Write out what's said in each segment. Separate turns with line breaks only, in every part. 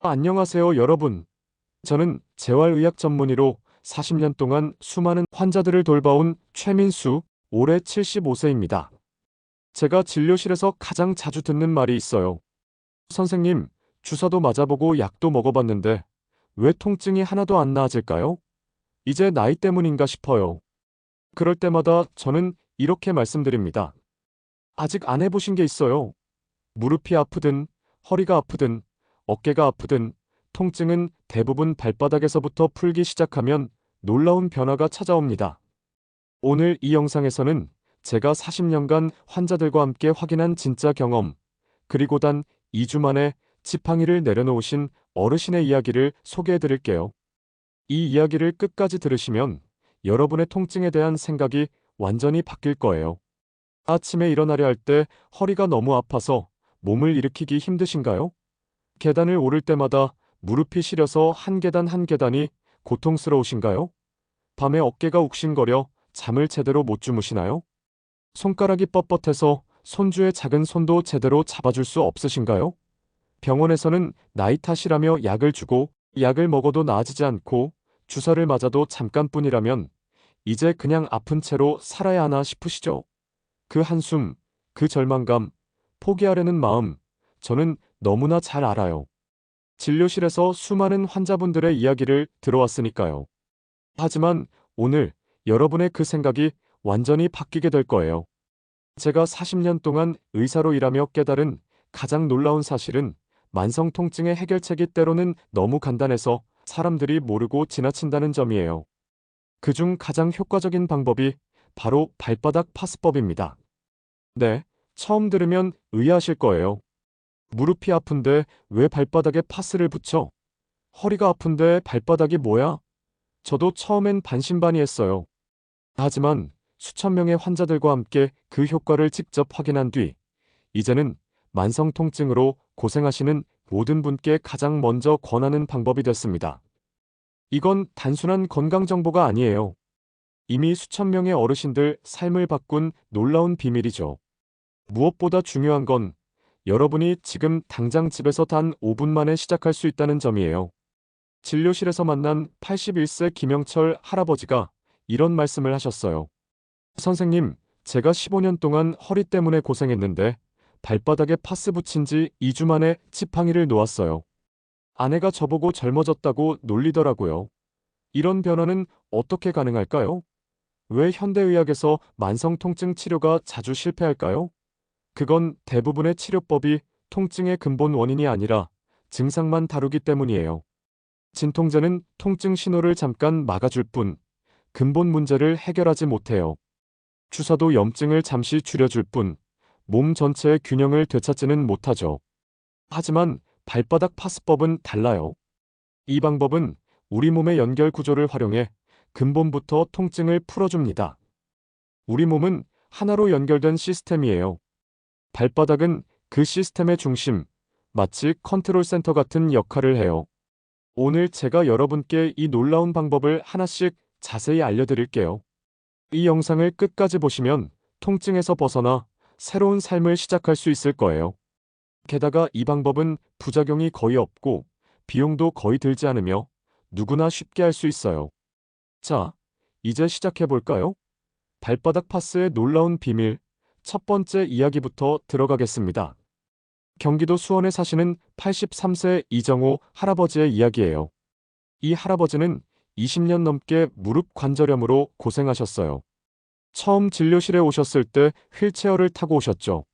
안녕하세요, 여러분. 저는 재활의학 전문의로 40년 동안 수많은 환자들을 돌봐온 최민수, 올해 75세입니다. 제가 진료실에서 가장 자주 듣는 말이 있어요. 선생님, 주사도 맞아보고 약도 먹어봤는데 왜 통증이 하나도 안 나아질까요? 이제 나이 때문인가 싶어요. 그럴 때마다 저는 이렇게 말씀드립니다. 아직 안 해보신 게 있어요. 무릎이 아프든 허리가 아프든 어깨가 아프든 통증은 대부분 발바닥에서부터 풀기 시작하면 놀라운 변화가 찾아옵니다. 오늘 이 영상에서는 제가 40년간 환자들과 함께 확인한 진짜 경험, 그리고 단 2주 만에 지팡이를 내려놓으신 어르신의 이야기를 소개해 드릴게요. 이 이야기를 끝까지 들으시면 여러분의 통증에 대한 생각이 완전히 바뀔 거예요. 아침에 일어나려 할 때 허리가 너무 아파서 몸을 일으키기 힘드신가요? 계단을 오를 때마다 무릎이 시려서 한 계단 한 계단이 고통스러우신가요? 밤에 어깨가 욱신거려 잠을 제대로 못 주무시나요? 손가락이 뻣뻣해서 손주의 작은 손도 제대로 잡아줄 수 없으신가요? 병원에서는 나이 탓이라며 약을 주고 약을 먹어도 나아지지 않고 주사를 맞아도 잠깐뿐이라면 이제 그냥 아픈 채로 살아야 하나 싶으시죠? 그 한숨, 그 절망감, 포기하려는 마음, 저는 너무나 잘 알아요. 진료실에서 수많은 환자분들의 이야기를 들어왔으니까요. 하지만 오늘 여러분의 그 생각이 완전히 바뀌게 될 거예요. 제가 40년 동안 의사로 일하며 깨달은 가장 놀라운 사실은 만성 통증의 해결책이 때로는 너무 간단해서 사람들이 모르고 지나친다는 점이에요. 그중 가장 효과적인 방법이 바로 발바닥 파스법입니다. 네, 처음 들으면 의아하실 거예요. 무릎이 아픈데 왜 발바닥에 파스를 붙여? 허리가 아픈데 발바닥이 뭐야? 저도 처음엔 반신반의했어요. 하지만 수천 명의 환자들과 함께 그 효과를 직접 확인한 뒤, 이제는 만성 통증으로 고생하시는 모든 분께 가장 먼저 권하는 방법이 됐습니다. 이건 단순한 건강 정보가 아니에요. 이미 수천 명의 어르신들 삶을 바꾼 놀라운 비밀이죠. 무엇보다 중요한 건 여러분이 지금 당장 집에서 단 5분 만에 시작할 수 있다는 점이에요. 진료실에서 만난 81세 김영철 할아버지가 이런 말씀을 하셨어요. 선생님, 제가 15년 동안 허리 때문에 고생했는데 발바닥에 파스 붙인 지 2주 만에 지팡이를 놓았어요. 아내가 저보고 젊어졌다고 놀리더라고요. 이런 변화는 어떻게 가능할까요? 왜 현대의학에서 만성통증 치료가 자주 실패할까요? 그건 대부분의 치료법이 통증의 근본 원인이 아니라 증상만 다루기 때문이에요. 진통제는 통증 신호를 잠깐 막아줄 뿐 근본 문제를 해결하지 못해요. 주사도 염증을 잠시 줄여줄 뿐 몸 전체의 균형을 되찾지는 못하죠. 하지만 발바닥 파스법은 달라요. 이 방법은 우리 몸의 연결 구조를 활용해 근본부터 통증을 풀어줍니다. 우리 몸은 하나로 연결된 시스템이에요. 발바닥은 그 시스템의 중심, 마치 컨트롤 센터 같은 역할을 해요. 오늘 제가 여러분께 이 놀라운 방법을 하나씩 자세히 알려드릴게요. 이 영상을 끝까지 보시면 통증에서 벗어나 새로운 삶을 시작할 수 있을 거예요. 게다가 이 방법은 부작용이 거의 없고 비용도 거의 들지 않으며 누구나 쉽게 할 수 있어요. 자, 이제 시작해 볼까요? 발바닥 파스의 놀라운 비밀 첫 번째 이야기부터 들어가겠습니다. 경기도 수원에 사시는 83세 이정호 할아버지의 이야기예요. 이 할아버지는 20년 넘게 무릎 관절염으로 고생하셨어요. 처음 진료실에 오셨을 때 휠체어를 타고 오셨죠.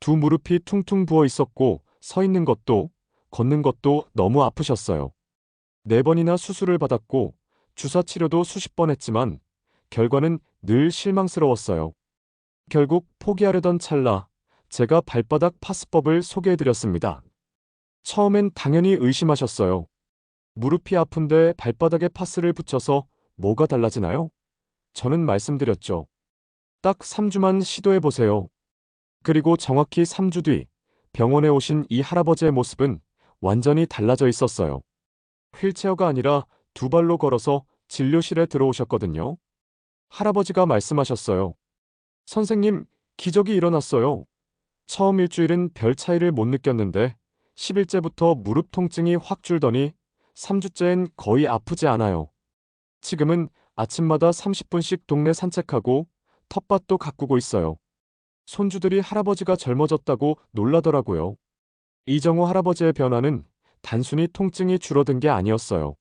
두 무릎이 퉁퉁 부어 있었고 서 있는 것도 걷는 것도 너무 아프셨어요. 네 번이나 수술을 받았고 주사 치료도 수십 번 했지만 결과는 늘 실망스러웠어요. 결국 포기하려던 찰나 제가 발바닥 파스법을 소개해드렸습니다. 처음엔 당연히 의심하셨어요. 무릎이 아픈데 발바닥에 파스를 붙여서 뭐가 달라지나요? 저는 말씀드렸죠. 딱 3주만 시도해보세요. 그리고 정확히 3주 뒤 병원에 오신 이 할아버지의 모습은 완전히 달라져 있었어요. 휠체어가 아니라 두 발로 걸어서 진료실에 들어오셨거든요. 할아버지가 말씀하셨어요. 선생님, 기적이 일어났어요. 처음 일주일은 별 차이를 못 느꼈는데 10일째부터 무릎 통증이 확 줄더니 3주째엔 거의 아프지 않아요. 지금은 아침마다 30분씩 동네 산책하고 텃밭도 가꾸고 있어요. 손주들이 할아버지가 젊어졌다고 놀라더라고요. 이정호 할아버지의 변화는 단순히 통증이 줄어든 게 아니었어요.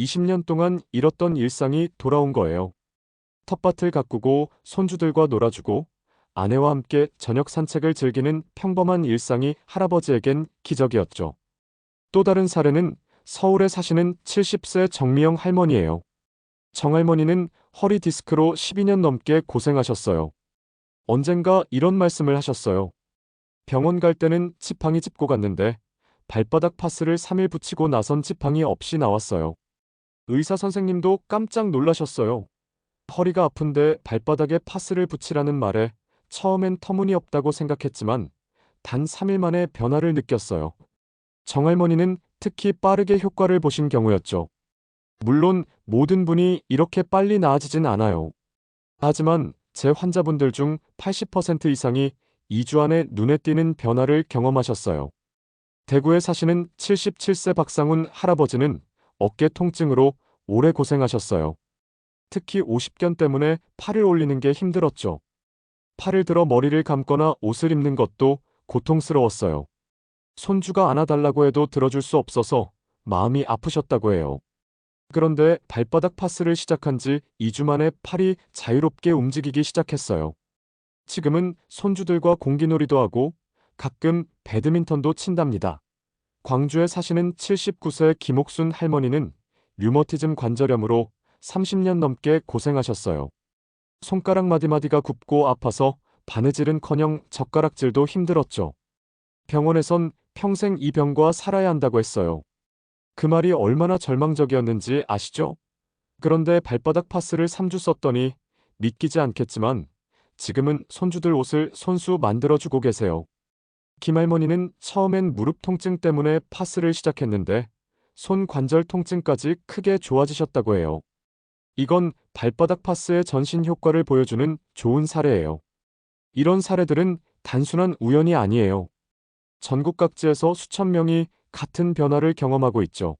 20년 동안 잃었던 일상이 돌아온 거예요. 텃밭을 가꾸고 손주들과 놀아주고 아내와 함께 저녁 산책을 즐기는 평범한 일상이 할아버지에겐 기적이었죠. 또 다른 사례는 서울에 사시는 70세 정미영 할머니예요. 정 할머니는 허리 디스크로 12년 넘게 고생하셨어요. 언젠가 이런 말씀을 하셨어요. 병원 갈 때는 지팡이 짚고 갔는데 발바닥 파스를 3일 붙이고 나선 지팡이 없이 나왔어요. 의사 선생님도 깜짝 놀라셨어요. 허리가 아픈데 발바닥에 파스를 붙이라는 말에 처음엔 터무니없다고 생각했지만 단 3일 만에 변화를 느꼈어요. 정할머니는 특히 빠르게 효과를 보신 경우였죠. 물론 모든 분이 이렇게 빨리 나아지진 않아요. 하지만 제 환자분들 중 80% 이상이 2주 안에 눈에 띄는 변화를 경험하셨어요. 대구에 사시는 77세 박상훈 할아버지는 어깨 통증으로 오래 고생하셨어요. 특히 50견 때문에 팔을 올리는 게 힘들었죠. 팔을 들어 머리를 감거나 옷을 입는 것도 고통스러웠어요. 손주가 안아달라고 해도 들어줄 수 없어서 마음이 아프셨다고 해요. 그런데 발바닥 파스를 시작한 지 2주 만에 팔이 자유롭게 움직이기 시작했어요. 지금은 손주들과 공기놀이도 하고 가끔 배드민턴도 친답니다. 광주에 사시는 79세 김옥순 할머니는 류머티즘 관절염으로 30년 넘게 고생하셨어요. 손가락 마디마디가 굽고 아파서 바느질은커녕 젓가락질도 힘들었죠. 병원에선 평생 이 병과 살아야 한다고 했어요. 그 말이 얼마나 절망적이었는지 아시죠? 그런데 발바닥 파스를 3주 썼더니 믿기지 않겠지만 지금은 손주들 옷을 손수 만들어주고 계세요. 김할머니는 처음엔 무릎 통증 때문에 파스를 시작했는데 손 관절 통증까지 크게 좋아지셨다고 해요. 이건 발바닥 파스의 전신 효과를 보여주는 좋은 사례예요. 이런 사례들은 단순한 우연이 아니에요. 전국 각지에서 수천 명이 같은 변화를 경험하고 있죠.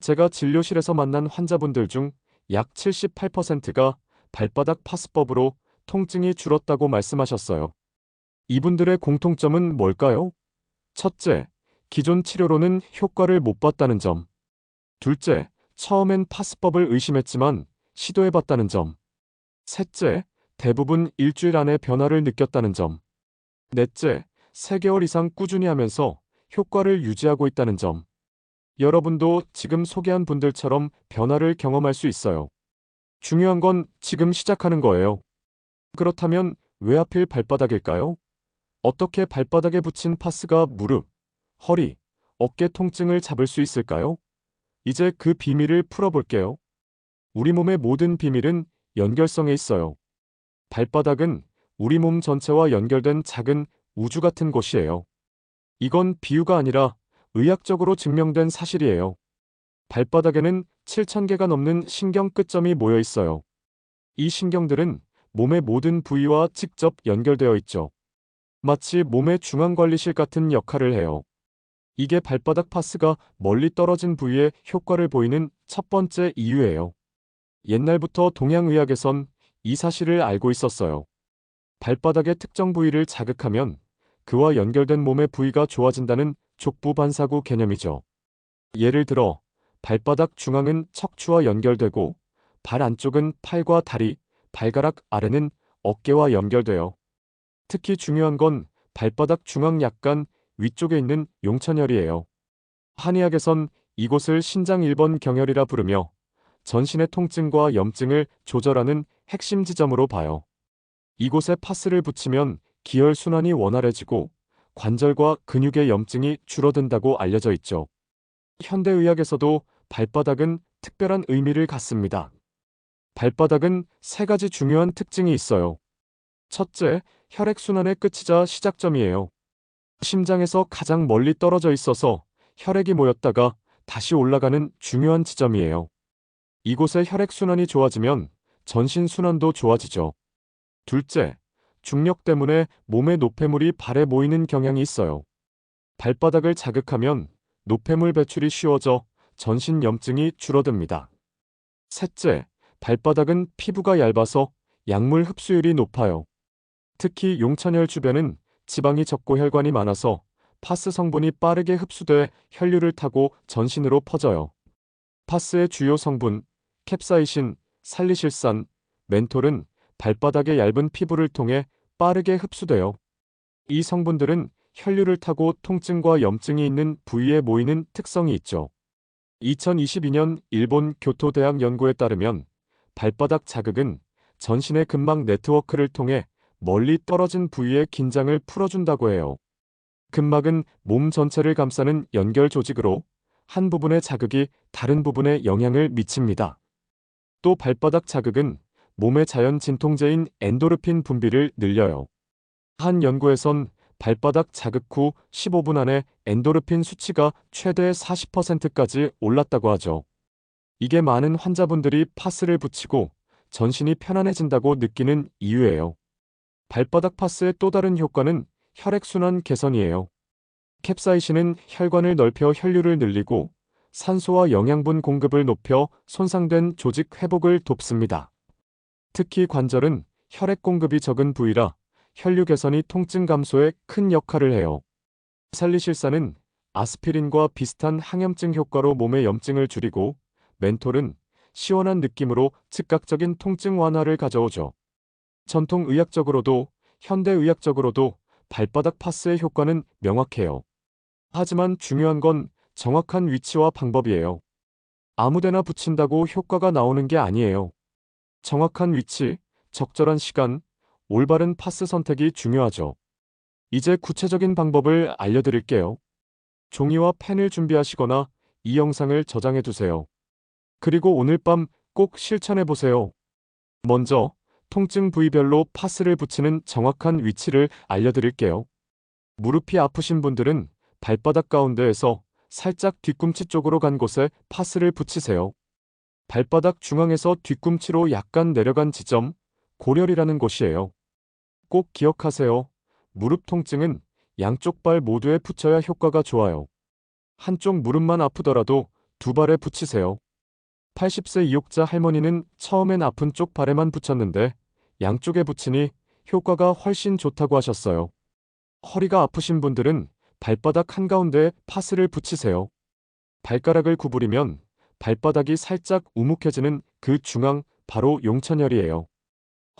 제가 진료실에서 만난 환자분들 중 약 78%가 발바닥 파스법으로 통증이 줄었다고 말씀하셨어요. 이분들의 공통점은 뭘까요? 첫째, 기존 치료로는 효과를 못 봤다는 점. 둘째, 처음엔 파스법을 의심했지만 시도해봤다는 점. 셋째, 대부분 일주일 안에 변화를 느꼈다는 점. 넷째, 3개월 이상 꾸준히 하면서 효과를 유지하고 있다는 점. 여러분도 지금 소개한 분들처럼 변화를 경험할 수 있어요. 중요한 건 지금 시작하는 거예요. 그렇다면 왜 하필 발바닥일까요? 어떻게 발바닥에 붙인 파스가 무릎, 허리, 어깨 통증을 잡을 수 있을까요? 이제 그 비밀을 풀어볼게요. 우리 몸의 모든 비밀은 연결성에 있어요. 발바닥은 우리 몸 전체와 연결된 작은 우주 같은 곳이에요. 이건 비유가 아니라 의학적으로 증명된 사실이에요. 발바닥에는 7,000개가 넘는 신경 끝점이 모여 있어요. 이 신경들은 몸의 모든 부위와 직접 연결되어 있죠. 마치 몸의 중앙관리실 같은 역할을 해요. 이게 발바닥 파스가 멀리 떨어진 부위에 효과를 보이는 첫 번째 이유예요. 옛날부터 동양의학에선 이 사실을 알고 있었어요. 발바닥의 특정 부위를 자극하면 그와 연결된 몸의 부위가 좋아진다는 족부 반사구 개념이죠. 예를 들어 발바닥 중앙은 척추와 연결되고 발 안쪽은 팔과 다리, 발가락 아래는 어깨와 연결되어 특히 중요한 건 발바닥 중앙 약간 위쪽에 있는 용천혈이에요. 한의학에선 이곳을 신장 1번 경혈이라 부르며 전신의 통증과 염증을 조절하는 핵심 지점으로 봐요. 이곳에 파스를 붙이면 기혈 순환이 원활해지고 관절과 근육의 염증이 줄어든다고 알려져 있죠. 현대의학에서도 발바닥은 특별한 의미를 갖습니다. 발바닥은 세 가지 중요한 특징이 있어요. 첫째, 혈액순환의 끝이자 시작점이에요. 심장에서 가장 멀리 떨어져 있어서 혈액이 모였다가 다시 올라가는 중요한 지점이에요. 이곳에 혈액순환이 좋아지면 전신순환도 좋아지죠. 둘째, 중력 때문에 몸의 노폐물이 발에 모이는 경향이 있어요. 발바닥을 자극하면 노폐물 배출이 쉬워져 전신 염증이 줄어듭니다. 셋째, 발바닥은 피부가 얇아서 약물 흡수율이 높아요. 특히 용천혈 주변은 지방이 적고 혈관이 많아서 파스 성분이 빠르게 흡수돼 혈류를 타고 전신으로 퍼져요. 파스의 주요 성분, 캡사이신, 살리실산, 멘톨은 발바닥의 얇은 피부를 통해 빠르게 흡수돼요. 이 성분들은 혈류를 타고 통증과 염증이 있는 부위에 모이는 특성이 있죠. 2022년 일본 교토대학 연구에 따르면 발바닥 자극은 전신의 근막 네트워크를 통해 멀리 떨어진 부위의 긴장을 풀어준다고 해요. 근막은 몸 전체를 감싸는 연결 조직으로 한 부분의 자극이 다른 부분에 영향을 미칩니다. 또 발바닥 자극은 몸의 자연 진통제인 엔도르핀 분비를 늘려요. 한 연구에선 발바닥 자극 후 15분 안에 엔도르핀 수치가 최대 40%까지 올랐다고 하죠. 이게 많은 환자분들이 파스를 붙이고 전신이 편안해진다고 느끼는 이유예요. 발바닥 파스의 또 다른 효과는 혈액순환 개선이에요. 캡사이신은 혈관을 넓혀 혈류를 늘리고 산소와 영양분 공급을 높여 손상된 조직 회복을 돕습니다. 특히 관절은 혈액 공급이 적은 부위라 혈류 개선이 통증 감소에 큰 역할을 해요. 살리실산은 아스피린과 비슷한 항염증 효과로 몸의 염증을 줄이고 멘톨은 시원한 느낌으로 즉각적인 통증 완화를 가져오죠. 전통 의학적으로도 현대 의학적으로도 발바닥 파스의 효과는 명확해요. 하지만 중요한 건 정확한 위치와 방법이에요. 아무데나 붙인다고 효과가 나오는 게 아니에요. 정확한 위치, 적절한 시간, 올바른 파스 선택이 중요하죠. 이제 구체적인 방법을 알려드릴게요. 종이와 펜을 준비하시거나 이 영상을 저장해 두세요. 그리고 오늘 밤 꼭 실천해 보세요. 먼저, 통증 부위별로 파스를 붙이는 정확한 위치를 알려드릴게요. 무릎이 아프신 분들은 발바닥 가운데에서 살짝 뒤꿈치 쪽으로 간 곳에 파스를 붙이세요. 발바닥 중앙에서 뒤꿈치로 약간 내려간 지점, 고렬이라는 곳이에요. 꼭 기억하세요. 무릎 통증은 양쪽 발 모두에 붙여야 효과가 좋아요. 한쪽 무릎만 아프더라도 두 발에 붙이세요. 80세 이옥자 할머니는 처음엔 아픈 쪽 발에만 붙였는데 양쪽에 붙이니 효과가 훨씬 좋다고 하셨어요. 허리가 아프신 분들은 발바닥 한가운데에 파스를 붙이세요. 발가락을 구부리면 발바닥이 살짝 우묵해지는 그 중앙 바로 용천혈이에요.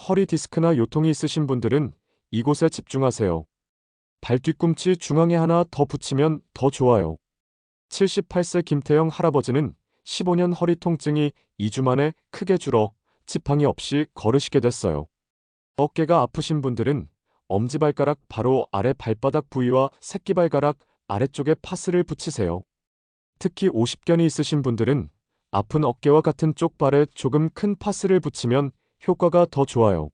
허리 디스크나 요통이 있으신 분들은 이곳에 집중하세요. 발 뒤꿈치 중앙에 하나 더 붙이면 더 좋아요. 78세 김태영 할아버지는 15년 허리 통증이 2주 만에 크게 줄어 지팡이 없이 걸으시게 됐어요. 어깨가 아프신 분들은 엄지발가락 바로 아래 발바닥 부위와 새끼발가락 아래쪽에 파스를 붙이세요. 특히 50견이 있으신 분들은 아픈 어깨와 같은 쪽발에 조금 큰 파스를 붙이면 효과가 더 좋아요.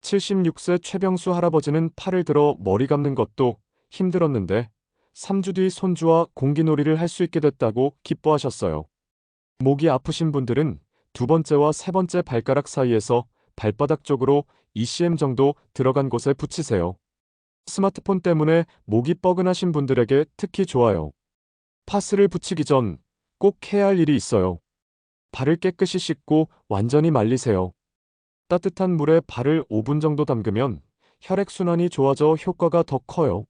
76세 최병수 할아버지는 팔을 들어 머리 감는 것도 힘들었는데 3주 뒤 손주와 공기놀이를 할 수 있게 됐다고 기뻐하셨어요. 목이 아프신 분들은 두 번째와 세 번째 발가락 사이에서 발바닥 쪽으로 ECM 정도 들어간 곳에 붙이세요. 스마트폰 때문에 목이 뻐근하신 분들에게 특히 좋아요. 파스를 붙이기 전 꼭 해야 할 일이 있어요. 발을 깨끗이 씻고 완전히 말리세요. 따뜻한 물에 발을 5분 정도 담그면 혈액순환이 좋아져 효과가 더 커요.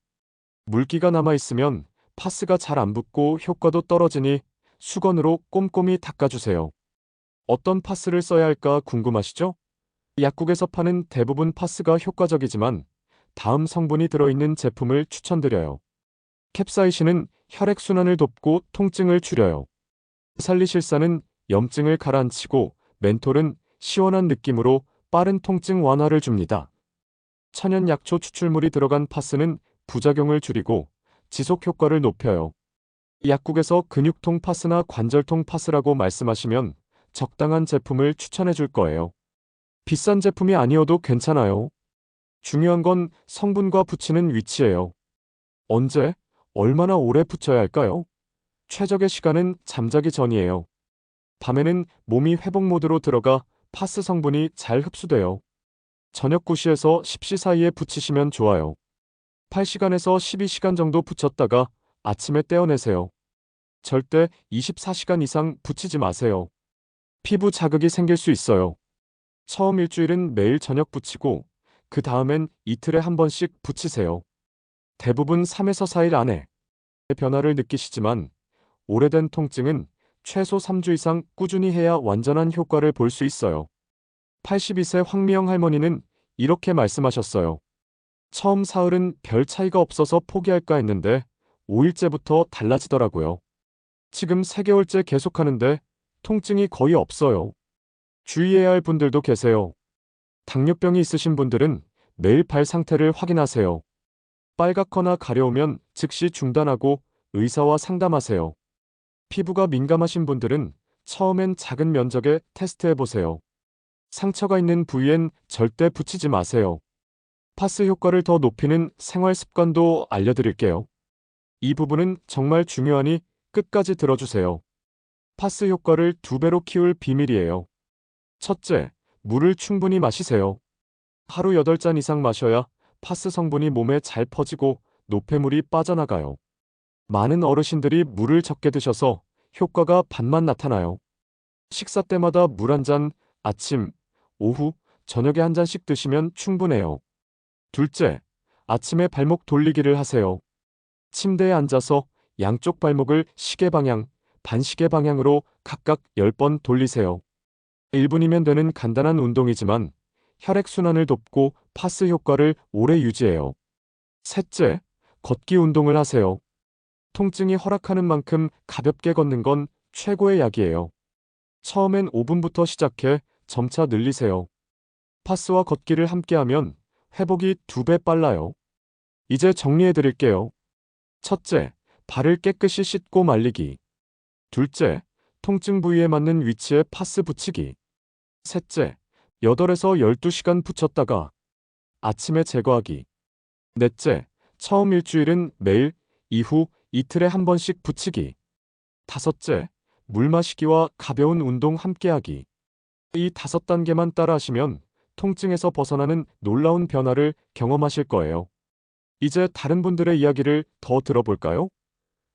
물기가 남아있으면 파스가 잘 안 붙고 효과도 떨어지니 수건으로 꼼꼼히 닦아주세요. 어떤 파스를 써야 할까 궁금하시죠? 약국에서 파는 대부분 파스가 효과적이지만 다음 성분이 들어있는 제품을 추천드려요. 캡사이신은 혈액순환을 돕고 통증을 줄여요. 살리실산은 염증을 가라앉히고 멘톨은 시원한 느낌으로 빠른 통증 완화를 줍니다. 천연 약초 추출물이 들어간 파스는 부작용을 줄이고 지속 효과를 높여요. 약국에서 근육통 파스나 관절통 파스라고 말씀하시면 적당한 제품을 추천해 줄 거예요. 비싼 제품이 아니어도 괜찮아요. 중요한 건 성분과 붙이는 위치예요. 언제, 얼마나 오래 붙여야 할까요? 최적의 시간은 잠자기 전이에요. 밤에는 몸이 회복 모드로 들어가 파스 성분이 잘 흡수돼요. 저녁 9시에서 10시 사이에 붙이시면 좋아요. 8시간에서 12시간 정도 붙였다가 아침에 떼어내세요. 절대 24시간 이상 붙이지 마세요. 피부 자극이 생길 수 있어요. 처음 일주일은 매일 저녁 붙이고 그 다음엔 이틀에 한 번씩 붙이세요. 대부분 3에서 4일 안에 변화를 느끼시지만 오래된 통증은 최소 3주 이상 꾸준히 해야 완전한 효과를 볼 수 있어요. 82세 황미영 할머니는 이렇게 말씀하셨어요. 처음 사흘은 별 차이가 없어서 포기할까 했는데 5일째부터 달라지더라고요. 지금 3개월째 계속하는데 통증이 거의 없어요. 주의해야 할 분들도 계세요. 당뇨병이 있으신 분들은 매일 발 상태를 확인하세요. 빨갛거나 가려우면 즉시 중단하고 의사와 상담하세요. 피부가 민감하신 분들은 처음엔 작은 면적에 테스트해 보세요. 상처가 있는 부위엔 절대 붙이지 마세요. 파스 효과를 더 높이는 생활 습관도 알려드릴게요. 이 부분은 정말 중요하니 끝까지 들어주세요. 파스 효과를 두 배로 키울 비밀이에요. 첫째, 물을 충분히 마시세요. 하루 8잔 이상 마셔야 파스 성분이 몸에 잘 퍼지고 노폐물이 빠져나가요. 많은 어르신들이 물을 적게 드셔서 효과가 반만 나타나요. 식사 때마다 물 한 잔, 아침, 오후, 저녁에 한 잔씩 드시면 충분해요. 둘째, 아침에 발목 돌리기를 하세요. 침대에 앉아서 양쪽 발목을 시계 방향, 반시계 방향으로 각각 10번 돌리세요. 1분이면 되는 간단한 운동이지만 혈액순환을 돕고 파스 효과를 오래 유지해요. 셋째, 걷기 운동을 하세요. 통증이 허락하는 만큼 가볍게 걷는 건 최고의 약이에요. 처음엔 5분부터 시작해 점차 늘리세요. 파스와 걷기를 함께하면 회복이 두 배 빨라요. 이제 정리해 드릴게요. 첫째, 발을 깨끗이 씻고 말리기. 둘째, 통증 부위에 맞는 위치에 파스 붙이기. 셋째, 8에서 12시간 붙였다가 아침에 제거하기. 넷째, 처음 일주일은 매일, 이후 이틀에 한 번씩 붙이기. 다섯째, 물 마시기와 가벼운 운동 함께하기. 이 다섯 단계만 따라하시면 통증에서 벗어나는 놀라운 변화를 경험하실 거예요. 이제 다른 분들의 이야기를 더 들어볼까요?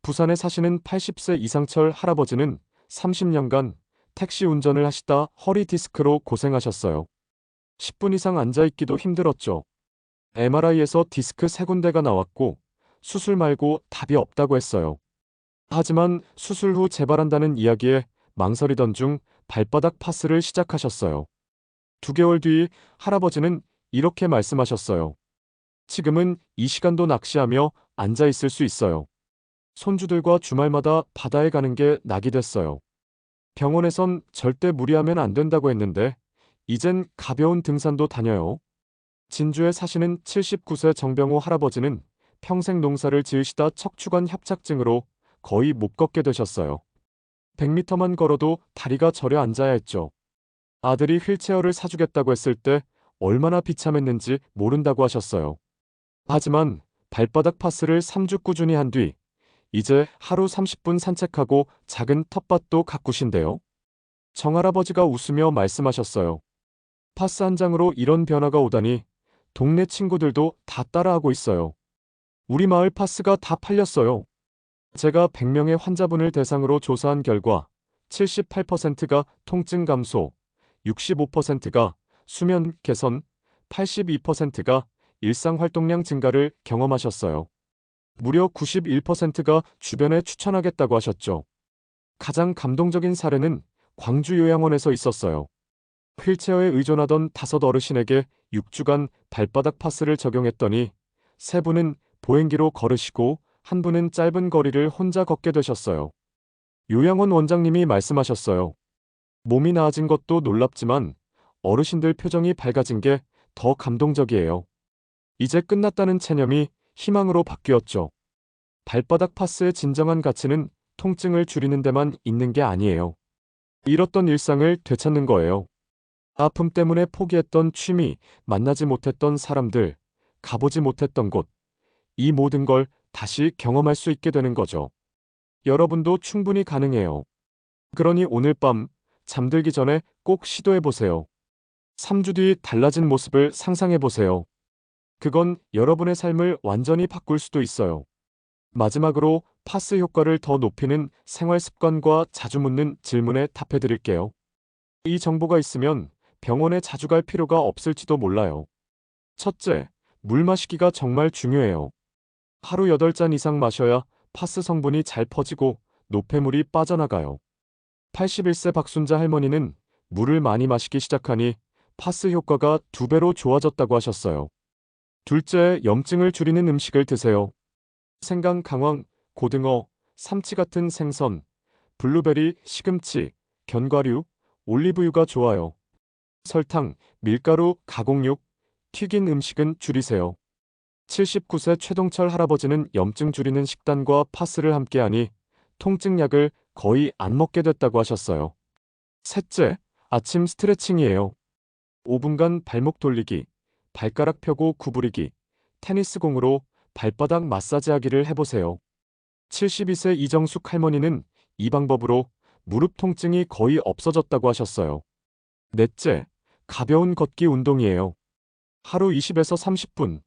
부산에 사시는 80세 이상철 할아버지는 30년간 택시 운전을 하시다 허리 디스크로 고생하셨어요. 10분 이상 앉아있기도 힘들었죠. MRI에서 디스크 세 군데가 나왔고 수술 말고 답이 없다고 했어요. 하지만 수술 후 재발한다는 이야기에 망설이던 중 발바닥 파스를 시작하셨어요. 두 개월 뒤 할아버지는 이렇게 말씀하셨어요. 지금은 이 시간도 낚시하며 앉아 있을 수 있어요. 손주들과 주말마다 바다에 가는 게 낙이 됐어요. 병원에선 절대 무리하면 안 된다고 했는데 이젠 가벼운 등산도 다녀요. 진주에 사시는 79세 정병호 할아버지는 평생 농사를 지으시다 척추관 협착증으로 거의 못 걷게 되셨어요. 100m만 걸어도 다리가 저려 앉아야 했죠. 아들이 휠체어를 사주겠다고 했을 때 얼마나 비참했는지 모른다고 하셨어요. 하지만 발바닥 파스를 3주 꾸준히 한 뒤 이제 하루 30분 산책하고 작은 텃밭도 가꾸신대요. 정할아버지가 웃으며 말씀하셨어요. 파스 한 장으로 이런 변화가 오다니 동네 친구들도 다 따라하고 있어요. 우리 마을 파스가 다 팔렸어요. 제가 100명의 환자분을 대상으로 조사한 결과 78%가 통증 감소, 65%가 수면 개선, 82%가 일상 활동량 증가를 경험하셨어요. 무려 91%가 주변에 추천하겠다고 하셨죠. 가장 감동적인 사례는 광주 요양원에서 있었어요. 휠체어에 의존하던 다섯 어르신에게 6주간 발바닥 파스를 적용했더니 세 분은 보행기로 걸으시고 한 분은 짧은 거리를 혼자 걷게 되셨어요. 요양원 원장님이 말씀하셨어요. 몸이 나아진 것도 놀랍지만 어르신들 표정이 밝아진 게 더 감동적이에요. 이제 끝났다는 체념이 희망으로 바뀌었죠. 발바닥 파스의 진정한 가치는 통증을 줄이는 데만 있는 게 아니에요. 잃었던 일상을 되찾는 거예요. 아픔 때문에 포기했던 취미, 만나지 못했던 사람들, 가보지 못했던 곳, 이 모든 걸 다시 경험할 수 있게 되는 거죠. 여러분도 충분히 가능해요. 그러니 오늘 밤 잠들기 전에 꼭 시도해 보세요. 3주 뒤 달라진 모습을 상상해 보세요. 그건 여러분의 삶을 완전히 바꿀 수도 있어요. 마지막으로 파스 효과를 더 높이는 생활 습관과 자주 묻는 질문에 답해 드릴게요. 이 정보가 있으면 병원에 자주 갈 필요가 없을지도 몰라요. 첫째, 물 마시기가 정말 중요해요. 하루 8잔 이상 마셔야 파스 성분이 잘 퍼지고 노폐물이 빠져나가요. 81세 박순자 할머니는 물을 많이 마시기 시작하니 파스 효과가 두 배로 좋아졌다고 하셨어요. 둘째, 염증을 줄이는 음식을 드세요. 생강, 강황, 고등어, 삼치 같은 생선, 블루베리, 시금치, 견과류, 올리브유가 좋아요. 설탕, 밀가루, 가공육, 튀긴 음식은 줄이세요. 79세 최동철 할아버지는 염증 줄이는 식단과 파스를 함께하니 통증약을 거의 안 먹게 됐다고 하셨어요. 셋째, 아침 스트레칭이에요. 5분간 발목 돌리기, 발가락 펴고 구부리기, 테니스 공으로 발바닥 마사지하기를 해보세요. 72세 이정숙 할머니는 이 방법으로 무릎 통증이 거의 없어졌다고 하셨어요. 넷째, 가벼운 걷기 운동이에요. 하루 20에서 30분.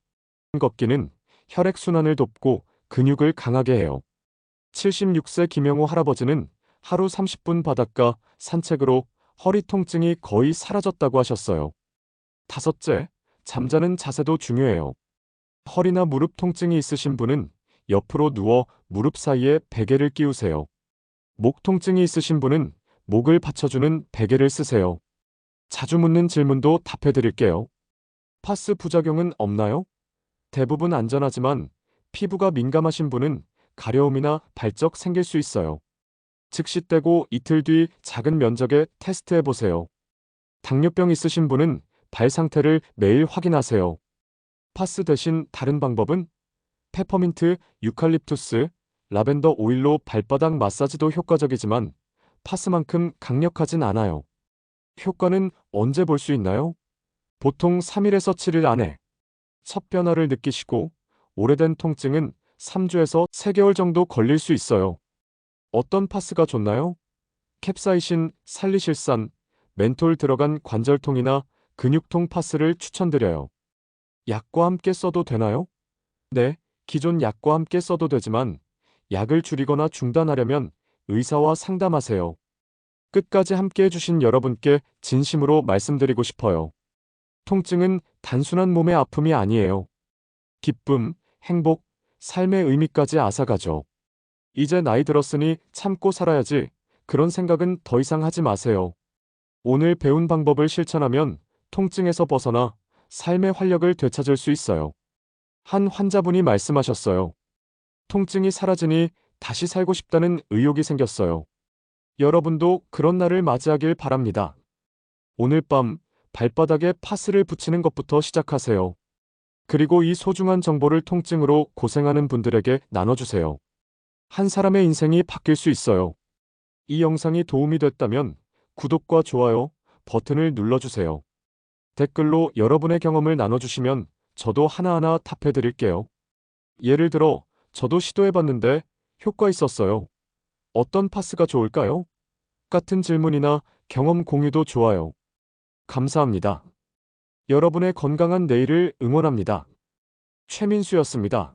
걷기는 혈액순환을 돕고 근육을 강하게 해요. 76세 김영호 할아버지는 하루 30분 바닷가 산책으로 허리 통증이 거의 사라졌다고 하셨어요. 다섯째, 잠자는 자세도 중요해요. 허리나 무릎 통증이 있으신 분은 옆으로 누워 무릎 사이에 베개를 끼우세요. 목 통증이 있으신 분은 목을 받쳐주는 베개를 쓰세요. 자주 묻는 질문도 답해 드릴게요. 파스 부작용은 없나요? 대부분 안전하지만 피부가 민감하신 분은 가려움이나 발적 생길 수 있어요. 즉시 떼고 이틀 뒤 작은 면적에 테스트해 보세요. 당뇨병 있으신 분은 발 상태를 매일 확인하세요. 파스 대신 다른 방법은 페퍼민트, 유칼립투스, 라벤더 오일로 발바닥 마사지도 효과적이지만 파스만큼 강력하진 않아요. 효과는 언제 볼 수 있나요? 보통 3일에서 7일 안에 첫 변화를 느끼시고 오래된 통증은 3주에서 3개월 정도 걸릴 수 있어요. 어떤 파스가 좋나요? 캡사이신, 살리실산, 멘톨 들어간 관절통이나 근육통 파스를 추천드려요. 약과 함께 써도 되나요? 네, 기존 약과 함께 써도 되지만 약을 줄이거나 중단하려면 의사와 상담하세요. 끝까지 함께 해주신 여러분께 진심으로 말씀드리고 싶어요. 통증은 단순한 몸의 아픔이 아니에요. 기쁨, 행복, 삶의 의미까지 앗아가죠. 이제 나이 들었으니 참고 살아야지 그런 생각은 더 이상 하지 마세요. 오늘 배운 방법을 실천하면 통증에서 벗어나 삶의 활력을 되찾을 수 있어요. 한 환자분이 말씀하셨어요. 통증이 사라지니 다시 살고 싶다는 의욕이 생겼어요. 여러분도 그런 날을 맞이하길 바랍니다. 오늘 밤 발바닥에 파스를 붙이는 것부터 시작하세요. 그리고 이 소중한 정보를 통증으로 고생하는 분들에게 나눠주세요. 한 사람의 인생이 바뀔 수 있어요. 이 영상이 도움이 됐다면 구독과 좋아요 버튼을 눌러주세요. 댓글로 여러분의 경험을 나눠주시면 저도 하나하나 답해드릴게요. 예를 들어 저도 시도해봤는데 효과 있었어요. 어떤 파스가 좋을까요? 같은 질문이나 경험 공유도 좋아요. 감사합니다. 여러분의 건강한 내일을 응원합니다. 최민수였습니다.